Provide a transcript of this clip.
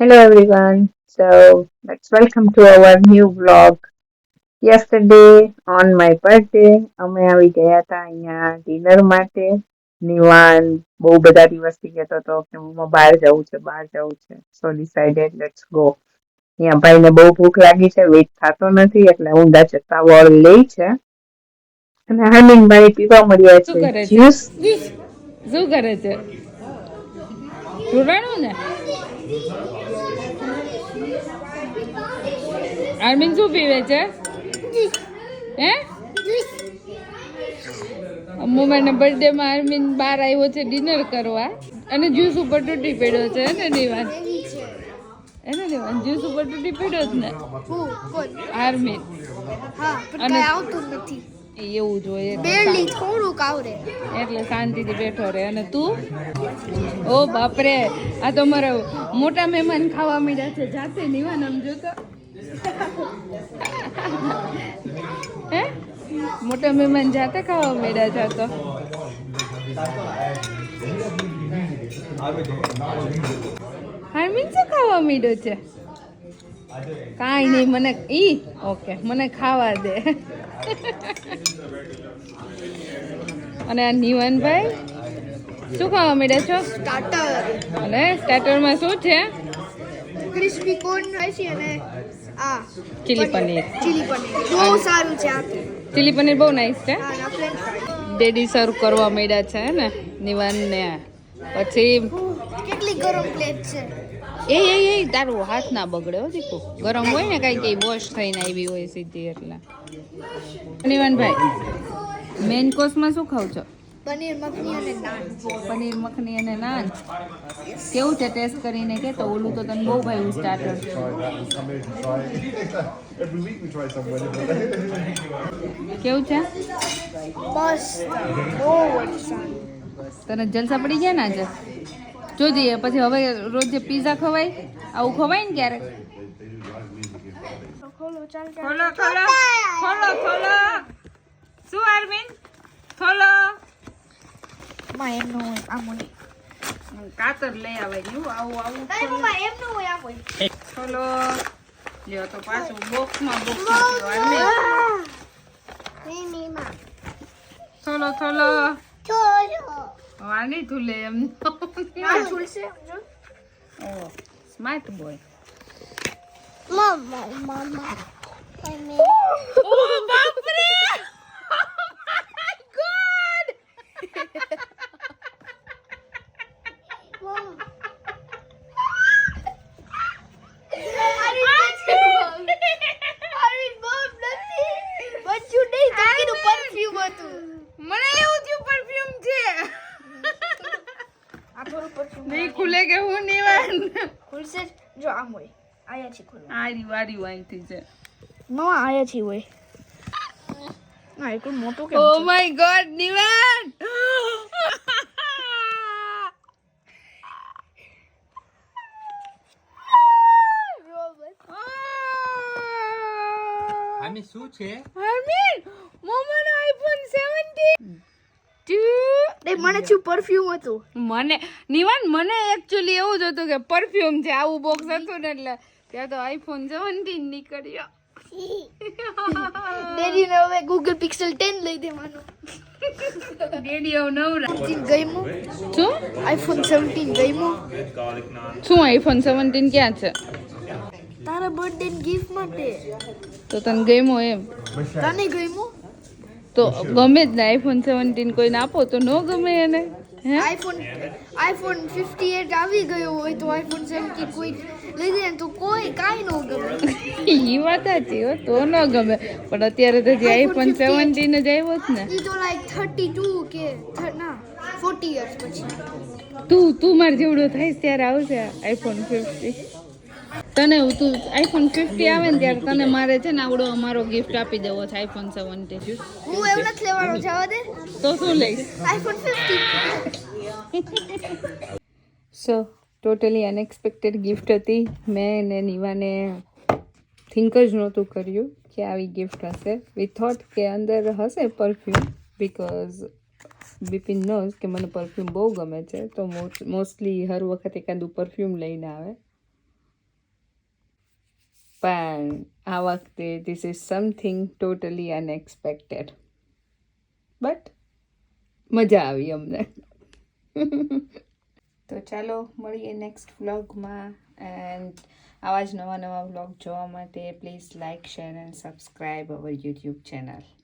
Hello everyone. So let's welcome to our new vlog. Yesterday on my birthday અમે આવી ગયા હતા અહીંયા ડિનર માટે. નિવાન બહુ બધા દિવસથી કહેતો હતો કે મમ્મા બહાર જવું છે બહાર જવું છે. સો ડિસાઇડેડ લેટ્સ ગો અહીંયા ભાઈને બહુ ભૂખ લાગી છે વેટ થતો નથી એટલે ઊંડા જતા વળ લે છે. અને હરમીનભાઈ પીવા મળ્યા છે. છે? જ્યુસ? શું કરે છે? ને? આર્મિન શું પીવે છે? હે? મમ્માના બર્થડે માં આર્મિન બહાર આવ્યો છે ડિનર કરવા. અને જ્યુસ ઉપર તૂટી પડ્યો છે ને નિવાન એને નિવાન જ્યુસ ઉપર તૂટી પડ્યો જ ને? આર્મીન હા પણ અને- આવતું નથી. એવું જોઈએ. એટલે થોડુંક આવરે એટલે શાંતિથી બેઠો રહે. અને તું? ઓ બાપરે આ તો મારા મોટા મહેમાન ખાવા માંડ્યા છે. જાતે નિવાન આમ જોતો. હે? મોટા મહેમાન જાતે ખાવા માંડ્યા છે તો તો. હાર્મિન શું ખાવા માંડ્યો છે? કાંઈ નહીં મને ઈ? ઓકે મને ખાવા દે. અને આ નિવાનભાઈ? શું ખાવા માંડ્યા છો? સ્ટાર્ટર અને સ્ટાર્ટરમાં શું છે? ક્રિસ્પી કોર્ન હોય છે અને આ ચીલી પનીર. ચીલી પનીર. બહુ સારું છે આ. ચીલી પનીર બહુ નાઈસ છે. ડેડી સર્વ કરવા માંડ્યા છે ને? નિવાનને. પછી કેટલી ગરમ પ્લેટ છે. એ એ એ તારું હાથ ના બગડે હો દીકુ. ગરમ હોય ને કઈ કઈ વોશ થઈને આવી હોય સીધી એટલે. નિવનભાઈ મેઇન કોર્સમાં શું ખાવ છો? પનીર મખની અને નાન. પનીર મખની અને નાન? કેવું છે ટેસ્ટ કરીને કે તો? ઓલું તો તને બહુ ભાવ્યું સ્ટાર્ટર કેવું છે? જ તને જલસા પડી ગયા ને આજે? જોજે પછી હવે રોજ પીઝા ખવાય આવું ખવાય ને ક્યારેક? ખોલો થોડો ખોલો ખોલો. ખોલો. ખોલો શું આરમીન ખોલો કાતર લઈ આવે આવું આવું ખોલો. લ્યો તો પાછું બોક્સમાં બોક્સમાં નહીં થોલો થોલો છોડો એમ. ઓ સ્માર્ટ બોય મમ્મા મમ્મા ઓ બાપ રે ગોડ મને એવું થયું પરફ્યુમ છે નહીં ખુલે કે હું નિવાન? જો આમ હોય. આયા છે ખુલ્લું આરી વારી વાંચી છે. નો આયા છે હોય. ના એટલું મોટું કેમ ઓ માય ગોડ નિવાન! આની શું છે? મોમોનો આઈફોન 17 એ મને શું પરફ્યુમ હતું? મને નિવાન મને એકચ્યુઅલી એવું જ હતું કે પરફ્યુમ છે આવું બોક્સ હતું ને એટલે ત્યાં તો આઈફોન 17 નીકળ્યો. ડેડી ને હવે ગૂગલ પિક્સેલ 10 લઈ દેવાનું. રેડિયો નવરા. ગઈમો શું? આઈફોન 17 ગઈમો શું આઈફોન 17 ક્યાં છે? તારા બર્થડે ગિફ્ટ માટે. તો તને ગઈમો એમ? તને ગઈમું તો ગમે જ ને આઈફોન 17 કોઈને આપો તો ન ગમે એને હે? આઈફોન આઈફોન 58 આવી ગયો હોય તો આઈફોન 17 કોઈ લઈ જાય તો કોઈ કાઈ ન ગમે. એ વાત સાચી હો તો ન ગમે. પણ અત્યારે તો જે આઈફોન 17 જ આવ્યો જ ને. એ તો લાઈક 32 કે ના 40 યર્સ પછી. તું તું માર જેવડો થાય ત્યારે આવશે આઈફોન 50 તને હું તું આઈફોન 50 આવે ને ત્યારે તને મારે છે ને આવડો અમારો ગિફ્ટ આપી દેવો છે આઈફોન 17 હું એવું નથી લેવાનો જવા દે. તો શું લઈશ? આઈફોન 50 સો ટોટલી અનએક્સપેક્ટેડ ગિફ્ટ હતી. મેં ને નીવાને થિંક જ નહોતું કર્યું કે આવી ગિફ્ટ હશે. વી થોટ કે અંદર હશે પરફ્યુમ બિકોઝ બિપિન નોઝ કે મને પરફ્યુમ બહુ ગમે છે. તો મોસ્ટલી હર વખત એકાદું પરફ્યુમ લઈને આવે. પણ આ વખતે this is something totally unexpected but મજા આવી અમને. તો ચાલો મળીએ નેક્સ્ટ વ્લોગમાં એન્ડ આવા જ નવા નવા વ્લોગ જોવા માટે please like share and subscribe our YouTube channel